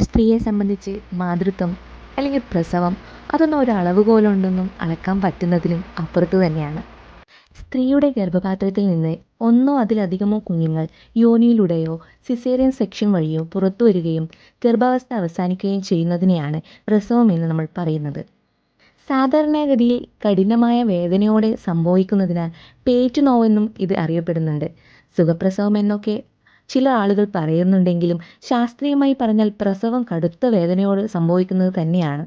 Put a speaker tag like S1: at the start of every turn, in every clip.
S1: സ്ത്രീയെ സംബന്ധിച്ച് മാതൃത്വം അല്ലെങ്കിൽ പ്രസവം അതൊന്നും ഒരു അളവുകോലുണ്ടെന്നും അളക്കാൻ പറ്റുന്നതിലും അപ്പുറത്ത് തന്നെയാണ്. സ്ത്രീയുടെ ഗർഭപാത്രത്തിൽ നിന്ന് ഒന്നോ അതിലധികമോ കുഞ്ഞുങ്ങൾ യോനിയിലൂടെയോ സിസേറിയൻ സെക്ഷൻ വഴിയോ പുറത്തു വരികയും ഗർഭാവസ്ഥ അവസാനിക്കുകയും ചെയ്യുന്നതിനെയാണ് പ്രസവം എന്ന് നമ്മൾ പറയുന്നത്. സാധാരണഗതിയിൽ കഠിനമായ വേദനയോടെ സംഭവിക്കുന്നതിനാൽ പേറ്റുനോവെന്നും ഇത് അറിയപ്പെടുന്നുണ്ട്. സുഖപ്രസവം എന്നൊക്കെ ചില ആളുകൾ പറയുന്നുണ്ടെങ്കിലും ശാസ്ത്രീയമായി പറഞ്ഞാൽ പ്രസവം കടുത്ത വേദനയോട് സംഭവിക്കുന്നത് തന്നെയാണ്.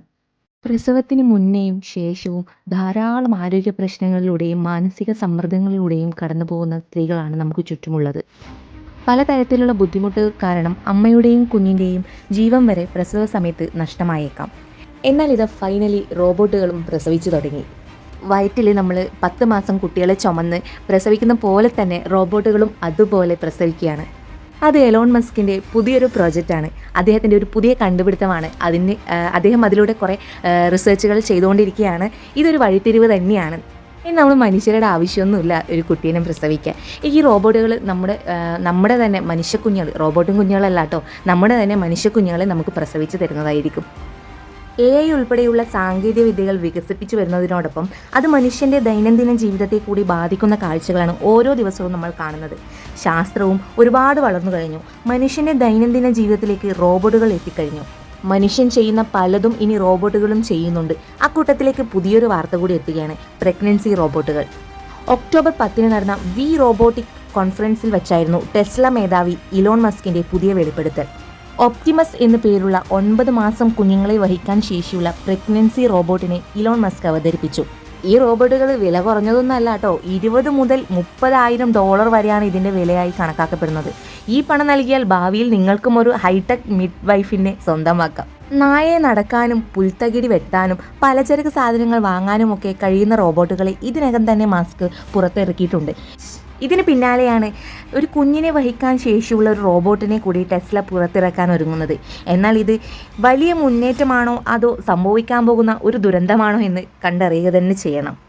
S1: പ്രസവത്തിന് മുന്നേയും ശേഷവും ധാരാളം ആരോഗ്യ പ്രശ്നങ്ങളിലൂടെയും മാനസിക സമ്മർദ്ദങ്ങളിലൂടെയും കടന്നു പോകുന്ന സ്ത്രീകളാണ് നമുക്ക് ചുറ്റുമുള്ളത്. പലതരത്തിലുള്ള ബുദ്ധിമുട്ടുകൾ കാരണം അമ്മയുടെയും കുഞ്ഞിന്റെയും ജീവൻ വരെ പ്രസവ സമയത്ത് നഷ്ടമായേക്കാം. എന്നാൽ ഇത് ഫൈനലി റോബോട്ടുകളും പ്രസവിച്ചു തുടങ്ങി. വയറ്റിൽ നമ്മൾ പത്ത് മാസം കുട്ടികളെ ചുമന്ന് പ്രസവിക്കുന്ന പോലെ തന്നെ റോബോട്ടുകളും അതുപോലെ പ്രസവിക്കുകയാണ്. അത് എലോൺ മസ്കിന്റെ പുതിയൊരു പ്രോജക്റ്റാണ്. അദ്ദേഹത്തിന്റെ ഒരു പുതിയ കണ്ടുപിടുത്തമാണ്. അതിന് അദ്ദേഹം അതിലൂടെ കുറേ റിസർച്ചുകൾ ചെയ്തുകൊണ്ടിരിക്കുകയാണ്. ഇതൊരു വഴിത്തിരിവ് തന്നെയാണ്. ഇനി നമ്മൾ മനുഷ്യരുടെ ആവശ്യമൊന്നുമില്ല ഒരു കുട്ടീനെ പ്രസവിക്കാൻ. ഈ റോബോട്ടുകൾ നമ്മുടെ നമ്മുടെ തന്നെ മനുഷ്യക്കുഞ്ഞുങ്ങൾ റോബോട്ടും കുഞ്ഞുങ്ങളല്ല നമ്മുടെ തന്നെ മനുഷ്യക്കുഞ്ഞുങ്ങളെ നമുക്ക് പ്രസവിച്ച് തരുന്നതായിരിക്കും. എ ഐ ഉൾപ്പെടെയുള്ള സാങ്കേതിക വിദ്യകൾ വികസിപ്പിച്ചു വരുന്നതിനോടൊപ്പം അത് മനുഷ്യന്റെ ദൈനംദിന ജീവിതത്തെ കൂടി ബാധിക്കുന്ന കാഴ്ചകളാണ് ഓരോ ദിവസവും നമ്മൾ കാണുന്നത്. ശാസ്ത്രവും ഒരുപാട് വളർന്നു കഴിഞ്ഞു. മനുഷ്യന്റെ ദൈനംദിന ജീവിതത്തിലേക്ക് റോബോട്ടുകൾ എത്തിക്കഴിഞ്ഞു. മനുഷ്യൻ ചെയ്യുന്ന പലതും ഇനി റോബോട്ടുകളും ചെയ്യുന്നുണ്ട്. അക്കൂട്ടത്തിലേക്ക് പുതിയൊരു വാർത്ത കൂടി എത്തുകയാണ് പ്രഗ്നൻസി റോബോട്ടുകൾ. ഒക്ടോബർ പത്തിന് നടന്ന വി റോബോട്ടിക് കോൺഫറൻസിൽ വെച്ചായിരുന്നു ടെസ്ല മേധാവി ഇലോൺ മസ്കിന്റെ പുതിയ വെളിപ്പെടുത്തൽ. ഒപ്റ്റിമസ് എന്നു പേരുള്ള ഒൻപത് മാസം കുഞ്ഞുങ്ങളെ വഹിക്കാൻ ശേഷിയുള്ള പ്രഗ്നൻസി റോബോട്ടിനെ ഇലോൺ മസ്ക് അവതരിപ്പിച്ചു. ഈ റോബോട്ടുകൾ വില കുറഞ്ഞതൊന്നല്ല കേട്ടോ. ഇരുപത് മുതൽ മുപ്പതായിരം ഡോളർ വരെയാണ് ഇതിന്റെ വിലയായി കണക്കാക്കപ്പെടുന്നത്. ഈ പണം നൽകിയാൽ ഭാവിയിൽ നിങ്ങൾക്കും ഒരു ഹൈടെക് മിഡ് വൈഫിനെ സ്വന്തമാക്കാം. നായെ നടക്കാനും പുൽത്തകിടി വെട്ടാനും പലചരക്ക് സാധനങ്ങൾ വാങ്ങാനും ഒക്കെ കഴിയുന്ന റോബോട്ടുകളെ ഇതിനകം തന്നെ മാസ്ക് പുറത്തിറക്കിയിട്ടുണ്ട്. ഇതിന് പിന്നാലെയാണ് ഒരു കുഞ്ഞിനെ വഹിക്കാൻ ശേഷിയുള്ള ഒരു റോബോട്ടിനെ കൂടി ടെസ്ല പുറത്തിറക്കാൻ ഒരുങ്ങുന്നത്. എന്നാൽ ഇത് വലിയ മുന്നേറ്റമാണോ അതോ സംഭവിക്കാൻ പോകുന്ന ഒരു ദുരന്തമാണോ എന്ന് കണ്ടറിയുക തന്നെ ചെയ്യണം.